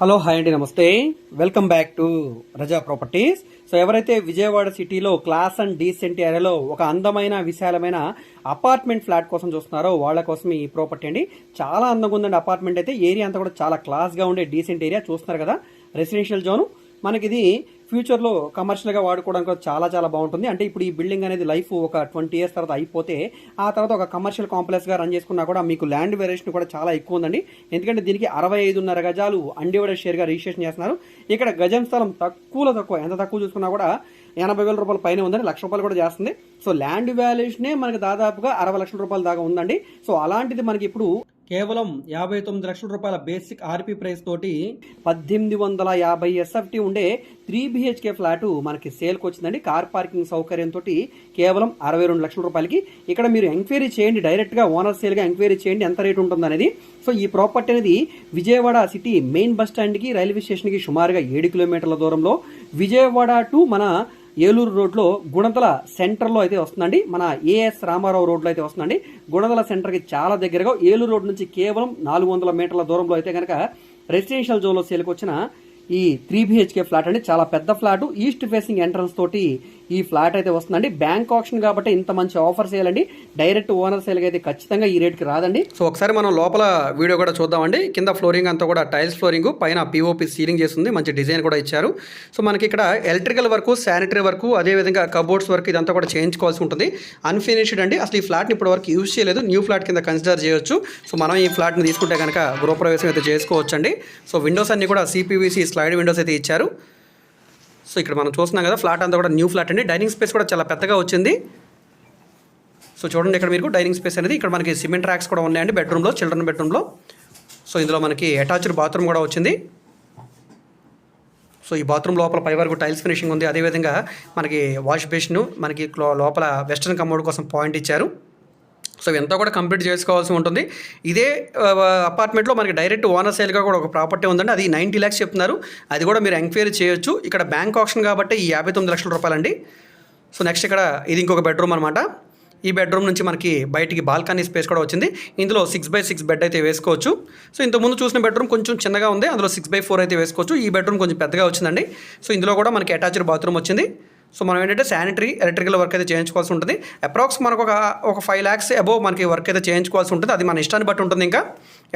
Hello hi అండి నమస్తే. Welcome back to Raza properties so ఎవరైతే విజయవాడ సిటీలో క్లాస్ అండ్ డీసెంట్ ఏరియాలో ఒక అందమైన విశాలమైన అపార్ట్మెంట్ ఫ్లాట్ కోసం చూస్తున్నారో వాళ్ళ కోసం ఈ ప్రాపర్టీ అండి. చాలా అందంగా ఉందండి అపార్ట్మెంట్ అయితే. ఏరియా అంతా కూడా చాలా క్లాస్గా ఉండే డీసెంట్ ఏరియా చూస్తున్నారు కదా? రెసిడెన్షియల్ జోన్ మనకి ఇది ఫ్యూచర్లో కమర్షియల్గా వాడుకోవడానికి కూడా చాలా చాలా బాగుంటుంది. అంటే ఇప్పుడు ఈ బిల్డింగ్ అనేది లైఫ్ ఒక ట్వంటీ ఇయర్స్ తర్వాత అయిపోతే ఆ తర్వాత ఒక కమర్షియల్ కాంప్లెక్స్గా రన్ చేసుకున్నా కూడా మీకు ల్యాండ్ వేరియేషన్ కూడా చాలా ఎక్కువ ఉందండి. ఎందుకంటే దీనికి అరవై ఐదున్నర గజాలు అన్డివైడెడ్ షేర్గా రిజిస్ట్రేషన్ చేస్తున్నారు. ఇక్కడ గజం స్థలం తక్కువలో తక్కువ ఎంత తక్కువ చూసుకున్నా కూడా ఎనభై వేల రూపాయల పైన ఉందండి. లక్ష రూపాయలు కూడా చేస్తుంది. సో ల్యాండ్ వాల్యుయేషనే మనకి దాదాపుగా అరవై లక్షల రూపాయల దాకా ఉందండి. సో అలాంటిది మనకి ఇప్పుడు కేవలం యాభై తొమ్మిది లక్షల రూపాయల బేసిక్ ఆర్పీ ప్రైస్ తోటి పద్దెనిమిది వందల యాభై ఎస్ఎఫ్టీ ఉండే త్రీ బిహెచ్కే ఫ్లాట్ మనకి సేల్కి వచ్చిందండి. కార్ పార్కింగ్ సౌకర్యంతో కేవలం అరవై రెండు లక్షల రూపాయలకి. ఇక్కడ మీరు ఎంక్వైరీ చేయండి డైరెక్ట్గా ఓనర్ సేల్గా ఎంక్వైరీ చేయండి ఎంత రేట్ ఉంటుంది అనేది సో ఈ ప్రాపర్టీ అనేది విజయవాడ సిటీ మెయిన్ బస్ స్టాండ్కి రైల్వే స్టేషన్కి సుమారుగా ఏడు కిలోమీటర్ల దూరంలో. విజయవాడ టు మన ఏలూరు రోడ్లో గుణదల సెంటర్లో అయితే వస్తుందండి. మన ఏఎస్ రామారావు రోడ్లో అయితే వస్తుందండి. గుణదల సెంటర్కి చాలా దగ్గరగా ఏలూరు రోడ్ నుంచి కేవలం నాలుగు వందల మీటర్ల దూరంలో అయితే కనుక రెసిడెన్షియల్ జోన్లో సేల్కి వచ్చిన ఈ త్రీ బిహెచ్కే ఫ్లాట్ అండి. చాలా పెద్ద ఫ్లాట్. ఈస్ట్ ఫేసింగ్ ఎంట్రన్స్ తోటి ఈ ఫ్లాట్ అయితే వస్తుందండి. బ్యాంక్ ఆప్షన్ కాబట్టి ఇంత మంచి ఆఫర్ చేయాలండి. డైరెక్ట్ ఓనర్ సేల్ అయితే ఖచ్చితంగా ఈ రేట్కి రాదండి. సో ఒకసారి మనం లోపల వీడియో కూడా చూద్దామండి. కింద ఫ్లోరింగ్ అంతా కూడా టైల్స్ ఫ్లోరింగ్ పైన పిఓపి సీలింగ్ చేస్తుంది. మంచి డిజైన్ కూడా ఇచ్చారు. సో మనకి ఇక్కడ ఎలక్ట్రికల్ వర్క్ శానిటరీ వర్క్ అదేవిధంగా కబోర్డ్స్ వర్క్ ఇదంతా కూడా చేయించుకోవాల్సి ఉంటుంది. అన్ఫినిష్డ్ అండి. అసలు ఈ ఫ్లాట్ని ఇప్పటి వరకు యూజ్ చేయలేదు. న్యూ ఫ్లాట్ కింద కన్సిడర్ చేయొచ్చు. సో మనం ఈ ఫ్లాట్ని తీసుకుంటే కనుక గృహప్రవేశం అయితే చేసుకోవచ్చండి. సో విండోస్ అన్ని కూడా సిపివిసి స్లైడ్ విండోస్ అయితే ఇచ్చారు. సో ఇక్కడ మనం చూస్తున్నాం కదా ఫ్లాట్ అంతా కూడా న్యూ ఫ్లాట్ అండి. డైనింగ్ స్పేస్ కూడా చాలా పెద్దగా వచ్చింది. సో చూడండి ఇక్కడ మీకు డైనింగ్ స్పేస్ అనేది. ఇక్కడ మనకి సిమెంట్ ర్యాక్స్ కూడా ఉన్నాయండి బెడ్రూమ్లో చిల్డ్రన్ బెడ్రూమ్లో. సో ఇందులో మనకి అటాచ్డ్ బాత్రూమ్ కూడా వచ్చింది. సో ఈ బాత్రూమ్ లోపల పై వరకు టైల్స్ ఫినిషింగ్ ఉంది. అదేవిధంగా మనకి వాష్ బేసిన్ మనకి లోపల వెస్ట్రన్ కమోడ్ కోసం పాయింట్ ఇచ్చారు. సో ఇదంతా కూడా కంప్లీట్ చేసుకోవాల్సి ఉంటుంది. ఇదే అపార్ట్మెంట్లో మనకి డైరెక్ట్ ఓనర్ సేల్గా కూడా ఒక ప్రాపర్టీ ఉందండి. అది నైంటీ ల్యాక్స్ చెప్తున్నారు. అది కూడా మీరు ఎంక్వైరీ చేయొచ్చు. ఇక్కడ బ్యాంక్ ఆప్షన్ కాబట్టి ఈ యాభై తొమ్మిది లక్షల రూపాయలండి. సో నెక్స్ట్ ఇక్కడ ఇది ఇంకొక బెడ్రూమ్ అనమాట ఈ బెడ్రూమ్ నుంచి మనకి బయటికి బాల్కనీ స్పేస్ కూడా వచ్చింది. ఇందులో సిక్స్ బై సిక్స్ బెడ్ అయితే వేసుకోవచ్చు. సో ఇంతకుముందు చూసిన బెడ్రూమ్ కొంచెం చిన్నగా ఉంది. అందులో సిక్స్ బై ఫోర్ అయితే వేసుకోవచ్చు. ఈ బెడ్రూమ్ కొంచెం పెద్దగా వచ్చిందండి. సో ఇందులో కూడా మనకి అటాచ్డ్ బాత్రూమ్ వచ్చింది. సో మనం ఏంటంటే శానిటరీ ఎలక్ట్రికల్ వర్క్ అయితే చేయించుకోవాల్సి ఉంటుంది. అప్రాక్స్ మనకు ఒక ఒక ఫైవ్ ల్యాక్స్ అబోవ్ మనకి వర్క్ అయితే చేయించుకోవాల్సి ఉంటుంది. అది మన ఇష్టాన్ని బట్టి ఉంటుంది ఇంకా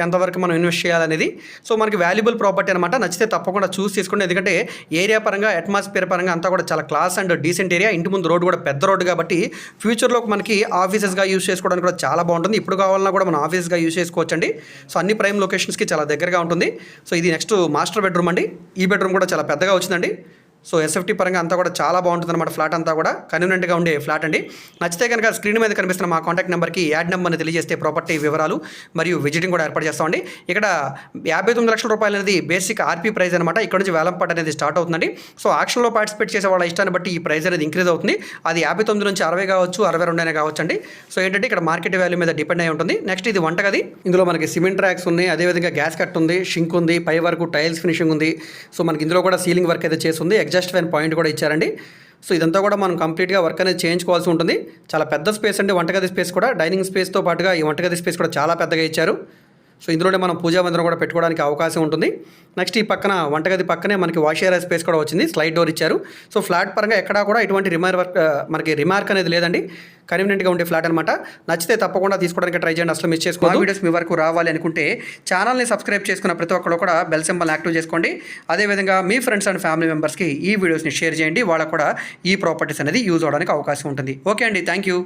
ఎంతవరకు మనం ఇన్వెస్ట్ చేయాలనేది. సో మనకి వాల్యుబుల్ ప్రాపర్టీ అనమాట నచ్చితే తప్పకుండా చూసి తీసుకోండి ఎందుకంటే ఏరియా పరంగా అట్మాస్ఫియర్ పరంగా అంతా కూడా చాలా క్లాస్ అండ్ డీసెంట్ ఏరియా ఇంటి ముందు రోడ్డు కూడా పెద్ద రోడ్డు కాబట్టి ఫ్యూచర్లో మనకి ఆఫీసెస్గా యూస్ చేసుకోవడానికి కూడా చాలా బాగుంటుంది. ఇప్పుడు కావాలన్నా కూడా మనం ఆఫీస్గా యూస్ చేసుకోవచ్చండి. సో అన్ని ప్రైమ్ లొకేషన్స్కి చాలా దగ్గరగా ఉంటుంది. సో ఇది నెక్స్ట్ మాస్టర్ బెడ్రూమ్ అండి. ఈ బెడ్రూమ్ కూడా చాలా పెద్దగా వచ్చిందండి. సో ఎస్ఎఫ్టీ పరంగా అంతా కూడా చాలా బాగుంటుంది అనమాట ఫ్లాట్ అంతా కూడా. కన్వీనియంట్గా ఉండే ఫ్లాట్ అండి. నచ్చితే కనుక స్క్రీన్ మీద కనిపిస్తున్న మా కాంటాక్ట్ నెంబర్కి యాడ్ నెంబర్ని తెలియజేస్తే ప్రాపర్టీ వివరాలు మరియు విజిటింగ్ కూడా ఏర్పాటు చేస్తామండి ఇక్కడ యాభై తొమ్మిది లక్షల రూపాయలు అనేది బేసిక్ ఆర్పీ ప్రైస్ అనమాట ఇక్కడ నుంచి వేలంపాట అనేది స్టార్ట్ అవుతుందండి. సో ఆక్షన్లో పార్టిసిపేట్ చేసే వాళ్ళ ఇష్టాన్ని బట్టి ఈ ప్రైస్ అనేది ఇంక్రీజ్ అవుతుంది. అది యాభై తొమ్మిది నుంచి అరవై కావచ్చు అరవై రెండు అయినా కావచ్చు అండి. సో ఏంటంటే ఇక్కడ మార్కెట్ వాల్యూ మీద డిపెండ్ అయి ఉంటుంది. నెక్స్ట్ ఇది వంటగది. ఇందులో మనకి సిమెంట్ ట్రాక్స్ ఉన్నాయి. అదేవిధంగా గ్యాస్ కట్ ఉంది షింక్ ఉంది పై వరకు టైల్స్ ఫినిషింగ్ ఉంది. సో మనకి ఇందులో కూడా సీలింగ్ వర్క్ అయితే చేస్తుంది. అడ్జస్ట్ ఫ్యాన్ పాయింట్ కూడా ఇచ్చారండి. సో ఇదంతా కూడా మనం కంప్లీట్గా వర్క్ అనేది చేయించుకోవాల్సి ఉంటుంది. చాలా పెద్ద స్పేస్ అండి వంటగది స్పేస్ కూడా. డైనింగ్ స్పేస్తో పాటుగా ఈ వంటగది స్పేస్ కూడా చాలా పెద్దగా ఇచ్చారు. సో ఇందులోనే మనం పూజా మందిరం కూడా పెట్టుకోవడానికి అవకాశం ఉంటుంది. నెక్స్ట్ ఈ పక్కన వంటగది పక్కనే మనకి వాష్ ఏరియా స్పేస్ కూడా వచ్చింది. స్లైడ్ డోర్ ఇచ్చారు. సో ఫ్లాట్ పరంగా ఎక్కడా కూడా ఎటువంటి రిమార్ వర్క్ మనకి రిమార్క్ అనేది లేదండి. కన్వీనియంట్గా ఉండే ఫ్లాట్ అనమాట నచ్చితే తప్పకుండా తీసుకోవడానికి ట్రై చేయండి. అసలు మిస్ చేసుకోండి వీడియోస్ మీ వరకు రావాలి అనుకుంటే ఛానల్ని సబ్స్క్రైబ్ చేసుకున్న ప్రతి ఒక్కరు కూడా బెల్ సింబల్ యాక్టివ్ చేసుకోండి. అదేవిధంగా మీ ఫ్రెండ్స్ అండ్ ఫ్యామిలీ మెంబర్స్కి ఈ వీడియోస్ని షేర్ చేయండి. వాళ్ళకు కూడా ఈ ప్రాపర్టీస్ అనేది యూజ్ అవడానికి అవకాశం ఉంటుంది. ఓకే అండి. Thank you